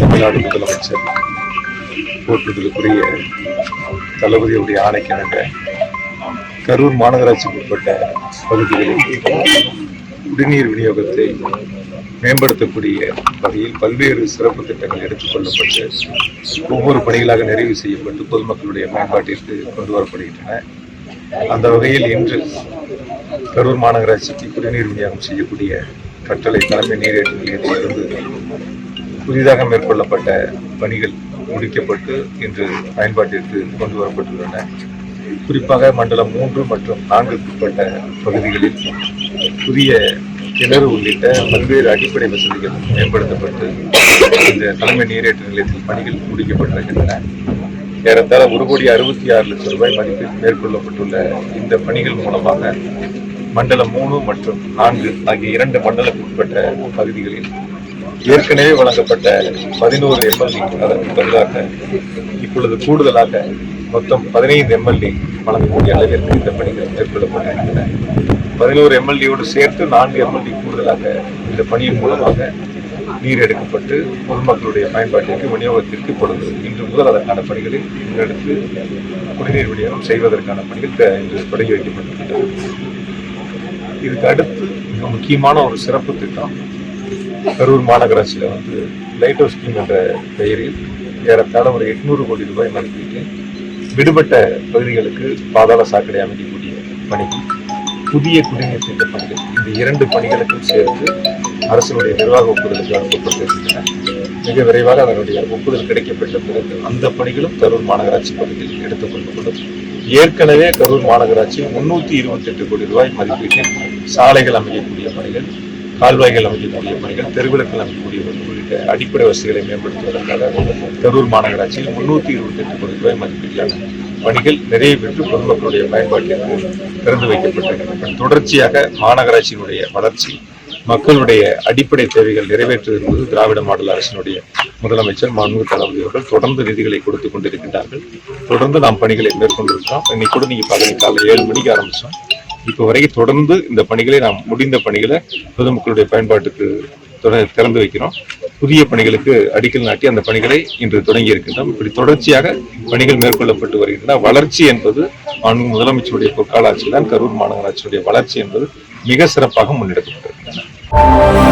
தமிழ்நாடு முதலமைச்சர் போற்றுதலுக்குரிய தளபதியுடைய ஆணைக்கிணங்க கரூர் மாநகராட்சிக்கு உட்பட்ட பகுதிகளில் குடிநீர் விநியோகத்தை மேம்படுத்தக்கூடிய வகையில் பல்வேறு சிறப்பு திட்டங்கள் எடுத்துக்கொள்ளப்பட்டு ஒவ்வொரு பணிகளாக நிறைவு செய்யப்பட்டு பொதுமக்களுடைய மேம்பாட்டிற்கு கொண்டு வரப்படுகின்றன. அந்த வகையில் இன்று கரூர் மாநகராட்சிக்கு குடிநீர் விநியோகம் செய்யக்கூடிய கட்டளை தலைமை நீரேற்று நிலையத்திலிருந்து புதிதாக மேற்கொள்ளப்பட்ட பணிகள் முடிக்கப்பட்டு இன்று பயன்பாட்டிற்கு கொண்டு வரப்பட்டுள்ளன. குறிப்பாக மண்டலம் மூன்று மற்றும் நான்குக்குட்பட்ட பகுதிகளில் புதிய கிணறு உள்ளிட்ட பல்வேறு அடிப்படை வசதிகள் மேம்படுத்தப்பட்டு இந்த தலைமை நீரேற்று நிலையத்தில் பணிகள் முடிக்கப்பட்டிருக்கின்றன. ஏறத்தாழ ஒரு கோடி அறுபத்தி ஆறு லட்சம் ரூபாய் மதிப்பில் மேற்கொள்ளப்பட்டுள்ள இந்த பணிகள் மூலமாக மண்டலம் மூணு மற்றும் நான்கு ஆகிய இரண்டு மண்டலத்துக்கு உட்பட்ட பகுதிகளில் ஏற்கனவே வழங்கப்பட்ட பதினோரு எம்எல்ஏ அதற்கு பதிலாக இப்பொழுது கூடுதலாக மொத்தம் பதினைந்து எம்எல்ஏ வழங்கக்கூடிய அளவிற்கு இந்த பணிகள் மேற்கொள்ளப்பட்டிருக்கின்றன. பதினோரு எம்எல்ஏயோடு சேர்த்து நான்கு எம்எல்ஏ கூடுதலாக இந்த பணியின் மூலமாக நீர் எடுக்கப்பட்டு பொதுமக்களுடைய பயன்பாட்டிற்கு விநியோகத்திற்கு இப்பொழுது இன்று முதல் அதற்கான பணிகளை முன்னெடுத்து குடிநீர் விநியோகம் செய்வதற்கான பணிகள் இன்று தொடங்கி வைக்கப்பட்டிருக்கின்றன. இதுக்கு அடுத்து மிக முக்கியமான ஒரு சிறப்பு திட்டம் கரூர் மாநகராட்சியில் வந்து லைட் ஹவுஸ் ஸ்கீம் என்ற பெயரில் ஏறத்தாழ ஒரு எட்நூறு கோடி ரூபாய் மதிப்பீட்டில் விடுபட்ட பகுதிகளுக்கு பாதாள சாக்கடை அமைக்கக்கூடிய பணிக்கு புதிய குடிநீர் திட்ட பணிகள். இந்த இரண்டு பணிகளுக்கும் சேர்த்து அரசினுடைய நிர்வாக ஒப்புதலுக்கு அனுப்பப்பட்டிருக்கின்றன மிக விரைவாக அதனுடைய ஒப்புதல் கிடைக்கப்பட்ட பிறகு அந்த பணிகளும் கரூர் மாநகராட்சி பகுதியில் எடுத்துக்கொள்ளப்படும். ஏற்கனவே கரூர் மாநகராட்சி முன்னூத்தி இருபத்தி எட்டு கோடி ரூபாய் மதிப்பீட்டில் சாலைகள் அமைக்கக்கூடிய பணிகள் கால்வாய்கள் அமைக்கக்கூடிய பணிகள் தெருவிளக்கள் அமைக்கக்கூடிய உள்ளிட்ட அடிப்படை வசதிகளை மேம்படுத்துவதற்காக கரூர் மாநகராட்சியில் முன்னூத்தி இருபத்தி எட்டு கோடி ரூபாய் மதிப்பீட்டிலான பணிகள் நிறைய பெற்று பொதுமக்களுடைய பயன்பாட்டிற்கு திறந்து வைக்கப்பட்டிருக்கின்றன. தொடர்ச்சியாக மாநகராட்சியினுடைய வளர்ச்சி மக்களுடைய அடிப்படை தேவைகள் நிறைவேற்று என்பது திராவிட மாடல் அரசினுடைய முதலமைச்சர் மாண்பு தளபதி அவர்கள் தொடர்ந்து நிதிகளை கொடுத்து கொண்டிருக்கின்றார்கள். தொடர்ந்து நாம் பணிகளை மேற்கொண்டிருக்கிறோம். இன்னைக்கு கூட நீங்க பாருங்க காலை ஏழு மணிக்கு ஆரம்பிச்சோம். இப்போ வரைக்கும் தொடர்ந்து இந்த பணிகளை நாம் முடிந்த பணிகளை பொதுமக்களுடைய பயன்பாட்டுக்கு திறந்து வைக்கிறோம். புதிய பணிகளுக்கு அடிக்கல் நாட்டி அந்த பணிகளை இன்று தொடங்கி இருக்கின்றோம். இப்படி தொடர்ச்சியாக பணிகள் மேற்கொள்ளப்பட்டு வருகின்றன. வளர்ச்சி என்பது மாண்பு முதலமைச்சருடைய பொற்கால ஆட்சியில்தான் கரூர் மாநகராட்சியுடைய வளர்ச்சி என்பது மிக சிறப்பாக முன்னெடுக்கப்பட்டிருக்கின்றன.